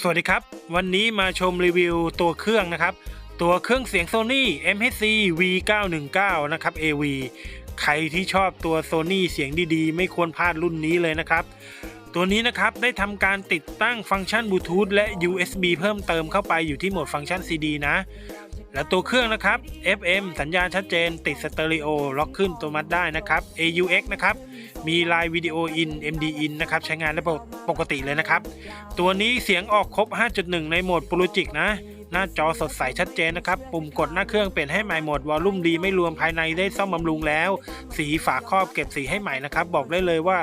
สวัสดีครับ วันนี้มาชมรีวิวตัวเครื่องนะครับ ตัวเครื่องเสียง Sony MHC V919 นะครับ AV ใครที่ชอบตัว Sony เสียงดีๆ ไม่ควรพลาดรุ่นนี้เลยนะครับ ตัวนี้นะครับได้ทำการติดตั้งฟังก์ชันบลูทูธและ USB เพิ่มเติมเข้าไปอยู่ที่โหมดฟังก์ชัน CD นะ และตัวเครื่องนะครับ FM สัญญาณชัดเจน ติดสเตอริโอล็อกขึ้นตัวมัดได้นะครับ AUX นะครับมีไลน์วิดีโออิน MD in นะครับใช้งานได้ปกติเลยนะครับ ตัวนี้เสียงออกครบ 5.1 ในโหมด p ร o จิกนะ หน้าจอสดใสชัดเจนนะครับ ปุ่มกดหน้าเครื่องเปลี่ยนให้ใหม่หมดวอลลุ่มดีไม่รวมภายในได้ซ่อมบำรุงแล้ว สีฝาครอบเก็บสีให้ใหม่นะครับ บอกได้เลยว่า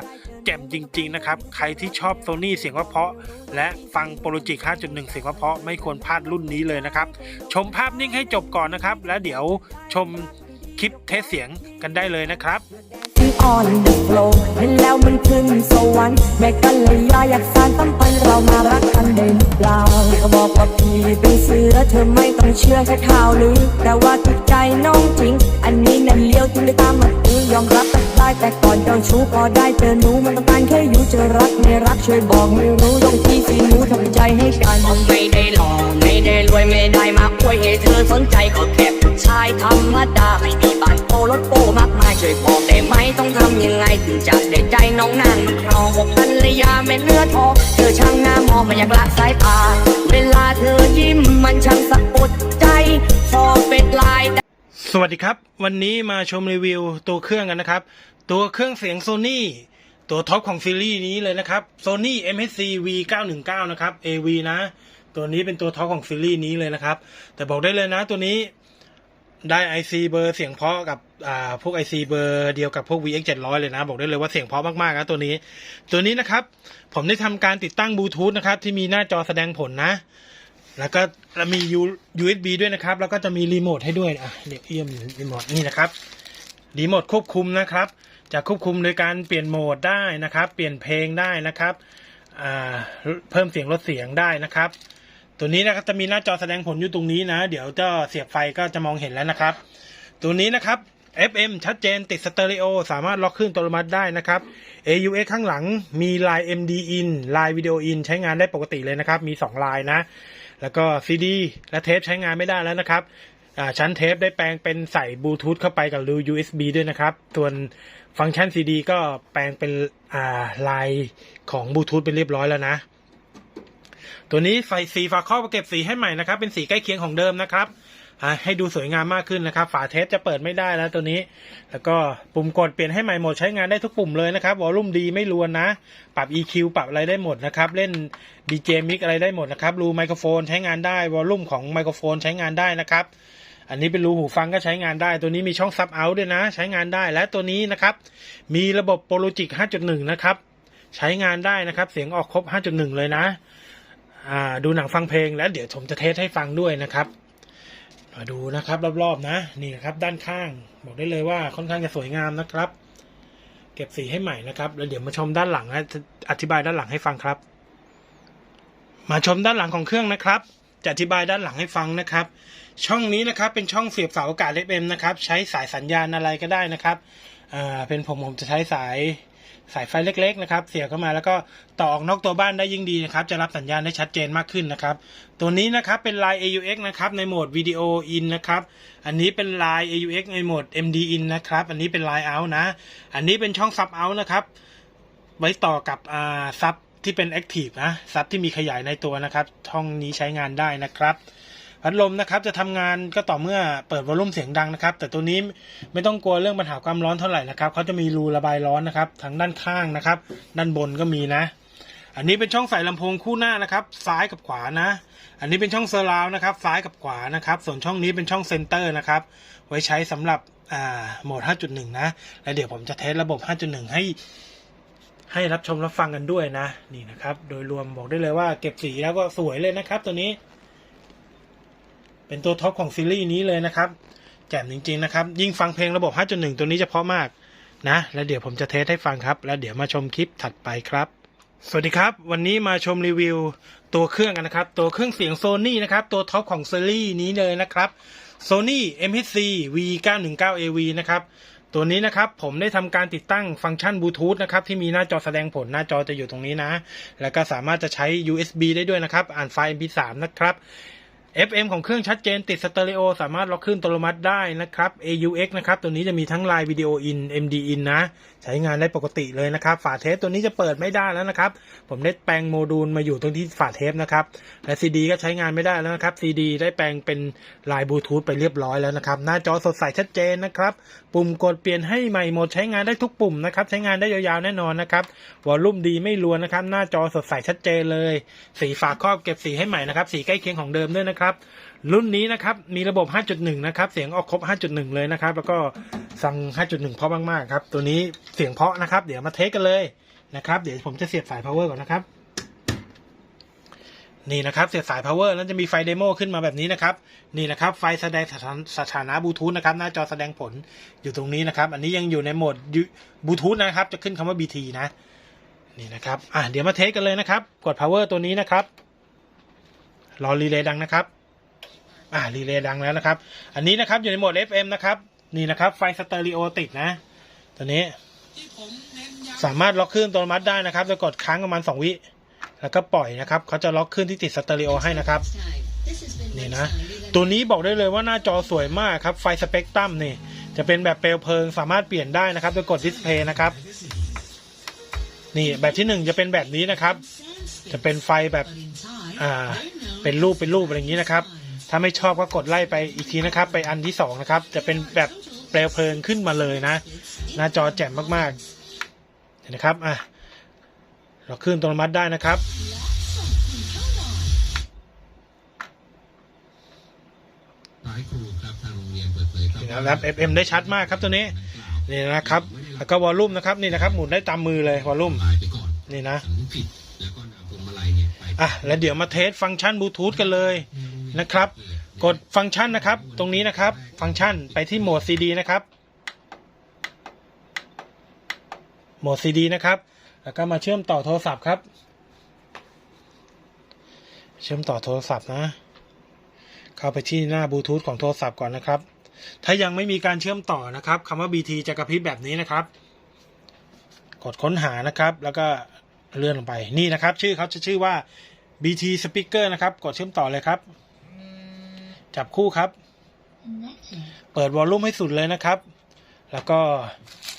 แจ่มจริง ๆ นะครับ ใครที่ชอบโซนี่เสียงว่าเพาะ และฟังโปรจิก 5.1 เสียงว่าเพาะไม่ควรพลาดรุ่นนี้เลยนะครับ ชมภาพนิ่งให้จบก่อนนะครับ แล้วเดี๋ยวชม คลิปเทสเสียงกันได้เลยนะครับออนเดอะโฟลเห็นแล้วมันขึ้นสวรรค์แม่กันเลยยาอยากสารต้องไปเรามารักกันเด่นเปล่าเขาบอกว่าพี่เป็นเสือเธอไม่ต้องเชื่อแค่ข่าวลือแต่ว่าถูกใจน้องจริง อันนี้นั่นเลี้ยวถึงได้ตามมา ยอมรับกันได้แต่ก่อนเจ้าชู้พอได้เจอหนูมันต้องการแค่อยู่จะรักไม่รักช่วยบอกไม่รู้ต้องที่สิหนูทำใจให้กันไม่ได้หล่อไม่ได้รวยไม่ได้มาคุยให้เธอสนใจก็แค่ผู้ชายธรรมดาไม่มีบ้านโตรถโตมากมายช่วยบอกได้ไหมต้องทำยังไงถึงจะได้ใจน้องนางมันครองอกภรรยาไม่เลือดทองเธอช่างงามมองมันอยากละสายตาเวลาเธอยิ้มมันช่างสะกดใจพอเป็นลาย สวัสดีครับ วันนี้มาชมรีวิวตัวเครื่องกันนะครับ ตัวเครื่องเสียง Sony ตัวท็อปของซีรีส์นี้เลยนะครับ Sony MHC V919 นะครับ AV นะ ตัวนี้เป็นตัวท็อปของซีรีส์นี้เลยนะครับ แต่บอกได้เลยนะตัวนี้ได้ IC เบอร์เสียงเพาะกับพวก IC เบอร์เดียวกับพวก VX 700เลยนะ บอกได้เลยว่าเสียงเพาะมากๆนะตัวนี้ ตัวนี้นะครับ ผมได้ทำการติดตั้งบลูทูธนะครับที่มีหน้าจอแสดงผลนะ แล้วก็มี U- USB ด้วยนะครับ แล้วก็จะมีรีโมทให้ด้วยอะเดี๋ยวเอี่ยมรีโมทนี่นะครับรีโมทควบคุมนะครับ จะควบคุมโดยการเปลี่ยนโหมดได้นะครับ เปลี่ยนเพลงได้นะครับเพิ่มเสียงลดเสียงได้นะครับ ตัวนี้นะครับจะมีหน้าจอแสดงผลอยู่ตรงนี้นะ เดี๋ยวจะเสียบไฟก็จะมองเห็นแล้วนะครับ ตัวนี้นะครับ FM ชัดเจนติดสเตอริโอสามารถล็อกขึ้นอัตโนมัติได้นะครับ AUX ข้างหลังมี Line MD in Line Video in ใช้งานได้ปกติเลยนะครับ มี2 Line นะ แล้วก็ CD และเทปใช้งานไม่ได้แล้วนะครับชั้นเทปได้แปลงเป็นใส่บลูทูธเข้าไปกับรู USB ด้วยนะครับ ส่วนฟังก์ชัน CD ก็แปลงเป็นอ่าลายของบลูทูธเป็นเรียบร้อยแล้วนะ ตัวนี้ไฟสีฝาครอบเก็บสีให้ใหม่นะครับ เป็นสีใกล้เคียงของเดิมนะครับ ให้ดูสวยงามมากขึ้นนะครับ ฝาเทปจะเปิดไม่ได้แล้วตัวนี้ แล้วก็ปุ่มกดเปลี่ยนให้ใหม่หมดใช้งานได้ทุกปุ่มเลยนะครับวอลลุ่มดีไม่รวนนะ ปรับ EQ ปรับอะไรได้หมดนะครับ เล่น DJ Mix อะไรได้หมดนะครับ รูไมโครโฟนใช้งานได้วอลลุ่มของไมโครโฟนใช้งานได้นะครับ อันนี้เป็นรูหูฟังก็ใช้งานได้ ตัวนี้มีช่องซับเอาด้วยนะ ใช้งานได้และตัวนี้นะครับ มีระบบโปรโลจิก 5.1 นะครับ ใช้งานได้นะครับ เสียงออกครบ 5.1 เลยนะดูหนังฟังเพลงแล้วเดี๋ยวผมจะเทสให้ฟังด้วยนะครับ มาดูนะครับรอบๆนะนี่นะครับด้านข้าง บอกได้เลยว่าค่อนข้างจะสวยงามนะครับ เก็บสีให้ใหม่นะครับแล้วเดี๋ยวมาชมด้านหลังนะจะอธิบายด้านหลังให้ฟังครับ มาชมด้านหลังของเครื่องนะครับ จะอธิบายด้านหลังให้ฟังนะครับ ช่องนี้นะครับเป็นช่องเสียบเสาอากาศ FM นะครับ ใช้สายสัญญาณอะไรก็ได้นะครับอ่าเป็นผมผมจะใช้สาย สายไฟเล็กๆนะครับ เสียบเข้ามาแล้วก็ต่อออกนอกตัวบ้านได้ยิ่งดีนะครับ จะรับสัญญาณได้ชัดเจนมากขึ้นนะครับ ตัวนี้นะครับเป็น Line AUX นะครับในโหมดวิดีโออินนะครับ อันนี้เป็น Line AUX ในโหมด MD in นะครับ อันนี้เป็น Line out นะ อันนี้เป็นช่อง sub out นะครับ ไว้ต่อกับอ่าซับที่เป็น Active นะซับที่มีขยายในตัวนะครับช่องนี้ใช้งานได้นะครับ พัดลมนะครับจะทำงานก็ต่อเมื่อเปิดวอลลุ่มเสียงดังนะครับ แต่ตัวนี้ไม่ต้องกลัวเรื่องปัญหาความร้อนเท่าไหร่นะครับเขาจะมีรูระบายร้อนนะครับทั้งด้านข้างนะครับ ด้านบนก็มีนะ อันนี้เป็นช่องใส่ลำโพงคู่หน้านะครับ ซ้ายกับขวานะ อันนี้เป็นช่องเซอร์ราวนะครับ ซ้ายกับขวานะครับ ส่วนช่องนี้เป็นช่องเซนเตอร์นะครับ ไว้ใช้สำหรับอ่าโหมด 5.1 นะ แล้วเดี๋ยวผมจะเทสระบบ 5.1 ให้ให้รับชมรับฟังกันด้วยนะ นี่นะครับ โดยรวมบอกได้เลยว่าเก็บสีแล้วก็สวยเลยนะครับตัวนี้ เป็นตัวท็อปของซีรีส์นี้เลยนะครับแจ่มจริงๆนะครับ ยิ่งฟังเพลงระบบ 5.1 ตัวนี้จะเพาะมากนะ แล้วเดี๋ยวผมจะเทสให้ฟังครับ แล้วเดี๋ยวมาชมคลิปถัดไปครับ สวัสดีครับ วันนี้มาชมรีวิวตัวเครื่องกันนะครับ ตัวเครื่องเสียง Sony นะครับ ตัวท็อปของซีรีส์นี้เลยนะครับ Sony MHC V919AV นะครับตัวนี้นะครับผมได้ทำการติดตั้งฟังก์ชันบลูทูธนะครับที่มีหน้าจอแสดงผลหน้าจอจะอยู่ตรงนี้นะ แล้วก็สามารถจะใช้ USB ได้ด้วยนะครับ อ่านไฟล์ MP3 นะครับ FM ของเครื่องชัดเจนติดสเตอริโอสามารถล็อกขึ้นอัตโนมัติได้นะครับ AUX นะครับ ตัวนี้จะมีทั้งไลน์วิดีโออิน MD in นะใช้งานได้ปกติเลยนะครับ ฝาเทปตัวนี้จะเปิดไม่ได้แล้วนะครับ ผมได้แปลงโมดูลมาอยู่ตรงที่ฝาเทปนะครับ และ CD ก็ใช้งานไม่ได้แล้วนะครับ CD ได้แปลงเป็นลายบลูทูธไปเรียบร้อยแล้วนะครับ หน้าจอสดใสชัดเจนนะครับ ปุ่มกดเปลี่ยนให้ใหม่หมดใช้งานได้ทุกปุ่มนะครับ ใช้งานได้ยาวๆแน่นอนนะครับ วอลลุ่มดีไม่รวนนะครับ หน้าจอสดใสชัดเจนเลย สีฝาครอบเก็บสีให้ใหม่นะครับ สีใกล้เคียงของเดิมด้วยนะครับรุ่นนี้นะครับมีระบบ 5.1 นะครับ เสียงออกครบ 5.1 เลยนะครับ แล้วก็ฟัง5.1 เพราะมากๆครับ ตัวนี้เสียงเพราะนะครับ เดี๋ยวมาเทสกันเลยนะครับ เดี๋ยวผมจะเสียบสาย power ก่อนนะครับ นี่นะครับ เสียบสาย power แล้วจะมีไฟเดโมขึ้นมาแบบนี้นะครับ นี่นะครับ ไฟแสดงสถานสถานะบลูทูธนะครับ หน้าจอแสดงผลอยู่ตรงนี้นะครับ อันนี้ยังอยู่ในโหมดบลูทูธนะครับ จะขึ้นคำว่า BT นะ นี่นะครับ อะ เดี๋ยวมาเทสกันเลยนะครับ กด power ตัวนี้นะครับ รอรีเลย์ดังนะครับ อ่ารีเลย์ดังแล้วนะครับ อันนี้นะครับอยู่ในโหมด FM นะครับ นี่นะครับไฟสเตอริโอติดนะ ตัวนี้ สามารถล็อกคลื่นอัตโนมัติได้นะครับจะกดค้างประมาณ2วิแล้วก็ปล่อยนะครับเขาจะล็อกคลื่นที่ติดสเตอริโอให้นะครับนี่นะ ตัวนี้บอกได้เลยว่าหน้าจอสวยมากครับ ไฟสเปกตรัมนี่ จะเป็นแบบเปลวเพลิงสามารถเปลี่ยนได้นะครับจะกดดิสเพย์นะครับ นี่แบบที่หนึ่งจะเป็นแบบนี้นะครับ จะเป็นไฟแบบ อ่า เป็นรูปเป็นรูปอะไรอย่างนี้นะครับ ถ้าไม่ชอบก็กดไล่ไปอีกทีนะครับ ไปอันที่สองนะครับ จะเป็นแบบเปลวเพลิงขึ้นมาเลยนะ หน้าจอแจ่มมากๆเห็นนะครับอะเราขึ้นอัตโนมัติได้นะครับร้อยครูครับทางโรงเรียนเปิดเผยครับนี่นะครับ FM ได้ชัดมากครับตัวนี้นี่นะครับ แล้วก็วอลลุ่มนะครับนี่นะครับ หมุนได้ตามมือเลยวอลลุ่มลายไปก่อนนี่นะสังผิดแล้วก็นำพวงมาลัยเนี่ยไปอะแล้วเดี๋ยวมาเทสฟังก์ชันบลูทูธกันเลย นะครับ กดฟังก์ชันนะครับ ตรงนี้นะครับ ฟังก์ชันไปที่โหมด CD นะครับ โหมด CD นะครับ แล้วก็มาเชื่อมต่อโทรศัพท์ครับ เชื่อมต่อโทรศัพท์นะ เข้าไปที่หน้าบลูทูธของโทรศัพท์ก่อนนะครับ ถ้ายังไม่มีการเชื่อมต่อนะครับคำว่า BT จะกระพริบแบบนี้นะครับ กดค้นหานะครับ แล้วก็เลื่อนลงไปนี่นะครับ ชื่อเขาจะชื่อว่า BT Speaker นะครับ กดเชื่อมต่อเลยครับ จับคู่ครับ เปิดวอลลุ่มให้สุดเลยนะครับ แล้วก็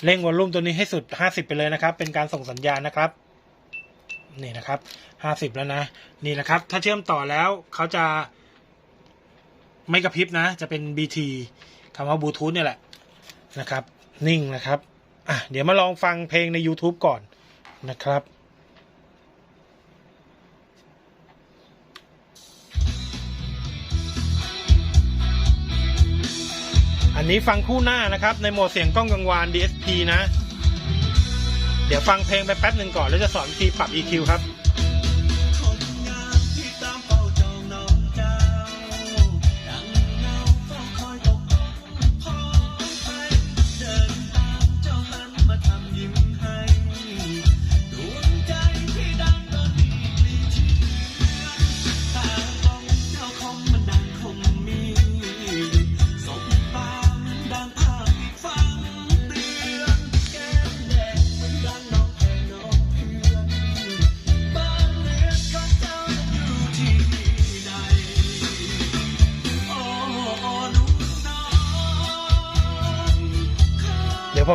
เร่งวอลลุ่มตัวนี้ให้สุด 50 ไปเลยนะครับ เป็นการส่งสัญญาณนะครับ นี่นะครับ 50 แล้วนะ นี่นะครับ ถ้าเชื่อมต่อแล้วเขาจะไม่กระพริบนะ จะเป็น BT คำว่าบลูทูธเนี่ยแหละนะครับ นิ่งนะครับ อะ เดี๋ยวมาลองฟังเพลงใน YouTube ก่อนนะครับ อันนี้ฟังคู่หน้านะครับ ในโหมดเสียงกล้องกังวาน DSP นะ เดี๋ยวฟังเพลงไปแป๊บหนึ่งก่อน แล้วจะสอนวิธีปรับ EQ ครับ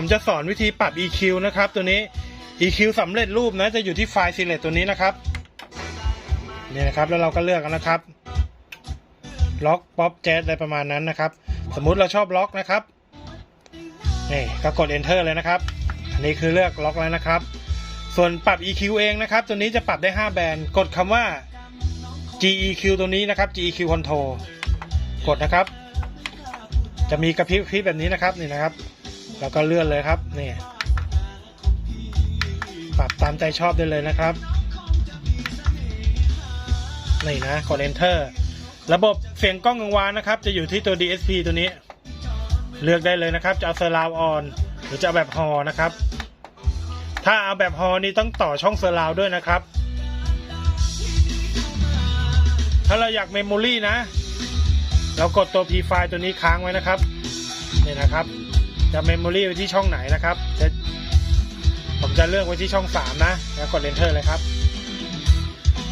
ผมจะสอนวิธีปรับ EQ นะครับตัวนี้ EQ สำเร็จรูปนะจะอยู่ที่ไฟล์ select ตัวนี้นะครับนี่นะครับแล้วเราก็เลือกกันนะครับ ล็อกป๊อปแจ๊อะไรประมาณนั้นนะครับ สมมุติเราชอบล็อกนะครับนี่ก็กด enter เลยนะครับอันนี้คือเลือกล็อกแล้วนะครับ ส่วนปรับ EQ เองนะครับ ตัวนี้จะปรับได้ 5 แบนด์กดคำว่า GEQ ตัวนี้นะครับ GEQ control กดนะครับ จะมีกระพริบกระพริบแบบนี้นะครับนี่นะครับ แล้วก็เลื่อนเลยครับนี่ปรับตามใจชอบได้เลยนะครับนี่นะกด enter ระบบเสียงกล้องกังวานนะครับ จะอยู่ที่ตัว DSP ตัวนี้ เลือกได้เลยนะครับ จะเอาเซอร์ราวออนหรือจะเอาแบบฮอนะครับ ถ้าเอาแบบฮอนี่ต้องต่อช่องเซอร์ราวด้วยนะครับ ถ้าเราอยากเมมโมรี่นะ เรากดตัว P ไฟล์ตัวนี้ค้างไว้นะครับนี่นะครับ จะเมมโมรีไว้ที่ช่องไหนนะครับจะผมจะเลือกไว้ที่ช่อง 3 นะ แล้วกด enter เลยครับ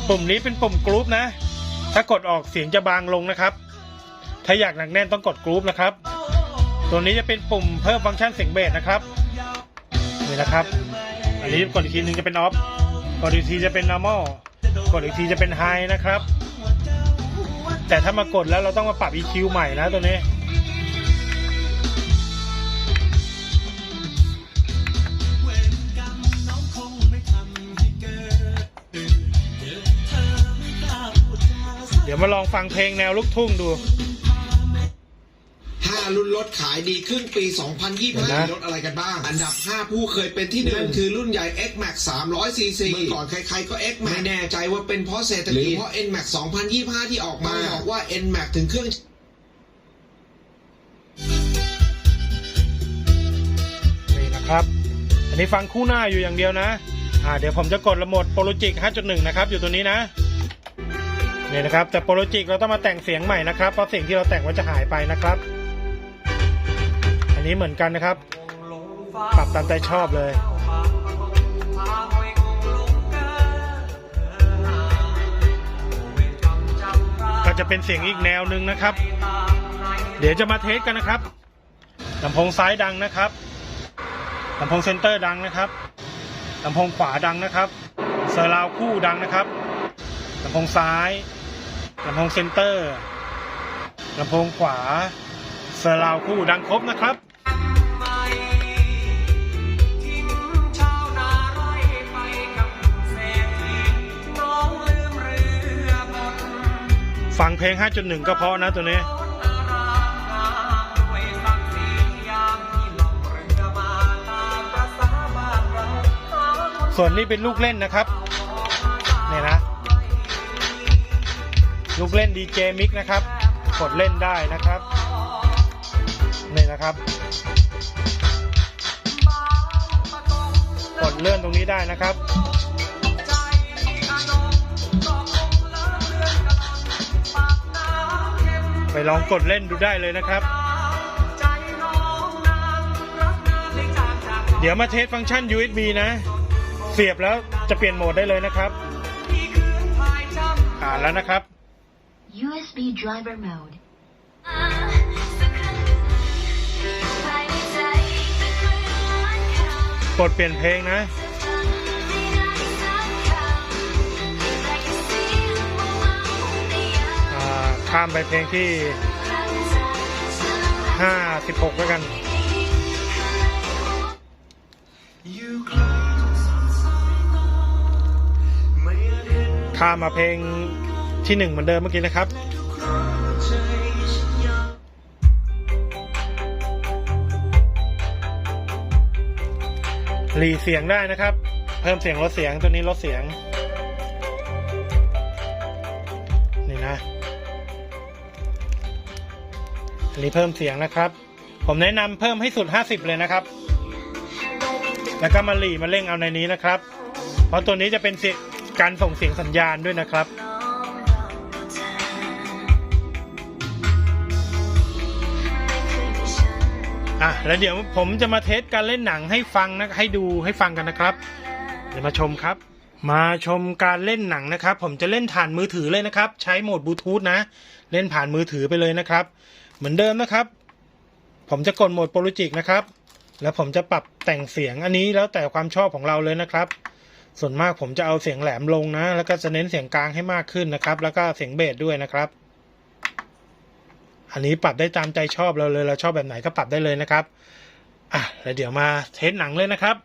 ปุ่มนี้เป็นปุ่มกรุ๊ปนะ ถ้ากดออกเสียงจะบางลงนะครับ ถ้าอยากหนักแน่นต้องกดกรุ๊ปนะครับ ตัวนี้จะเป็นปุ่มเพิ่มฟังก์ชันเสียงเบสนะครับ นี่นะครับ อันนี้กดอีกทีหนึงจะเป็นออฟ กดอีกทีจะเป็น normal กดอีกทีจะเป็น high นะครับ แต่ถ้ามากดแล้วเราต้องมาปรับ EQ ใหม่นะตัวนี้ เดี๋ยวมาลองฟังเพลงแนวลูกทุ่งดูห้ารุ่นรถขายดีครึ่งปี2025เดี๋ยวนะมีรถอะไรกันบ้าง อันดับ 5 ผู้เคยเป็นที่หนึ่งนั่นคือรุ่นใหญ่ X Max 300 cc เมื่อก่อนใครๆก็ X Max ไม่แน่ใจว่าเป็นเพราะเศรษฐกิจหรือเพราะ N Max 2025 ที่ออกมาบอกว่า N Max ถึงเครื่อง นี่นะครับ อันนี้ฟังคู่หน้าอยู่อย่างเดียวนะ อ่า เดี๋ยวผมจะกดระโมดโปรจิก 5.1 นะครับ อยู่ตัวนี้นะ นี่นะครับแต่โปรจิกเราต้องมาแต่งเสียงใหม่นะครับเพราะเสียงที่เราแต่งไว้จะหายไปนะครับ อันนี้เหมือนกันนะครับ ปรับตามใจชอบเลยก็จะเป็นเสียงอีกแนวหนึ่งนะครับ เดี๋ยวจะมาเทสกันนะครับลำโพงซ้ายดังนะครับลำโพงเซนเตอร์ดังนะครับลำโพงขวาดังนะครับเซอร์ราวคู่ดังนะครับลำโพงซ้าย ลำโพงเซนเตอร์ลำโพงขวาเซอร์ราวคู่ดังครบนะครับฟังเพลง 5.1 ก็เพราะนะตัวนี้ ส่วนนี้เป็นลูกเล่นนะครับ ลูกเล่นดีเจมิกนะครับ กดเล่นได้นะครับ นี่นะครับ กดเลื่อนตรงนี้ได้นะครับไปลองกดเล่นดูได้เลยนะครับ เดี๋ยวมาเทสฟังก์ชัน USB นะ เสียบแล้วจะเปลี่ยนโหมดได้เลยนะครับ อ่านแล้วนะครับ USB driver mode. กดเปลี่ยนเพลงนะ ข้ามไปเพลงที่ 56 แล้วกันข้ามมาเพลง ที่หนึ่งเหมือนเดิมเมื่อกี้นะครับหลีเสียงได้นะครับ เพิ่มเสียงลดเสียงตัวนี้ลดเสียง นี่นะอันนี้เพิ่มเสียงนะครับ ผมแนะนำเพิ่มให้สุด 50 เลยนะครับ แล้วก็มาหลีมาเร่งเอาในนี้นะครับ เพราะตัวนี้จะเป็นสียงการส่งเสียงสัญญาณด้วยนะครับ อะแล้วเดี๋ยวผมจะมาเทสการเล่นหนังให้ฟังนะให้ดูให้ฟังกันนะครับ เดี๋ยวมาชมครับ มาชมการเล่นหนังนะครับ ผมจะเล่นผ่านมือถือเลยนะครับ ใช้โหมดบลูทูธนะ เล่นผ่านมือถือไปเลยนะครับ เหมือนเดิมนะครับ ผมจะกดโหมดโปรจิกนะครับ แล้วผมจะปรับแต่งเสียงอันนี้แล้วแต่ความชอบของเราเลยนะครับ ส่วนมากผมจะเอาเสียงแหลมลงนะ แล้วก็จะเน้นเสียงกลางให้มากขึ้นนะครับ แล้วก็เสียงเบสด้วยนะครับ อันนี้ปรับได้ตามใจชอบเราเลยเราชอบแบบไหนก็ปรับได้เลยนะครับอะแล้วเดี๋ยวมาเทสหนังเลยนะครับ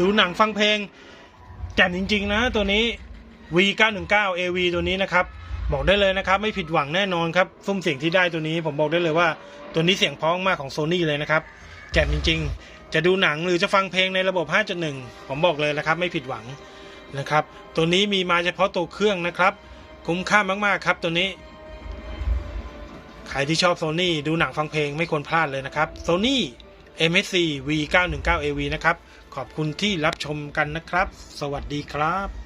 ดูหนังฟังเพลงแจ่มจริง ๆ นะ ตัวนี้ V919 AV ตัวนี้นะครับ บอกได้เลยนะครับ ไม่ผิดหวังแน่นอนครับซุ้มเสียงที่ได้ตัวนี้ ผมบอกได้เลยว่าตัวนี้เสียงพ้องมากของ Sony เลยนะครับแจ่มจริง ๆ จะดูหนังหรือจะฟังเพลงในระบบ 5.1 ผมบอกเลยนะครับ ไม่ผิดหวังนะครับ ตัวนี้มีมาเฉพาะตัวเครื่องนะครับ คุ้มค่ามากๆครับตัวนี้ใครที่ชอบ Sony ดูหนังฟังเพลงไม่ควรพลาดเลยนะครับ Sony MSC V919 AV นะครับ ขอบคุณที่รับชมกันนะครับ สวัสดีครับ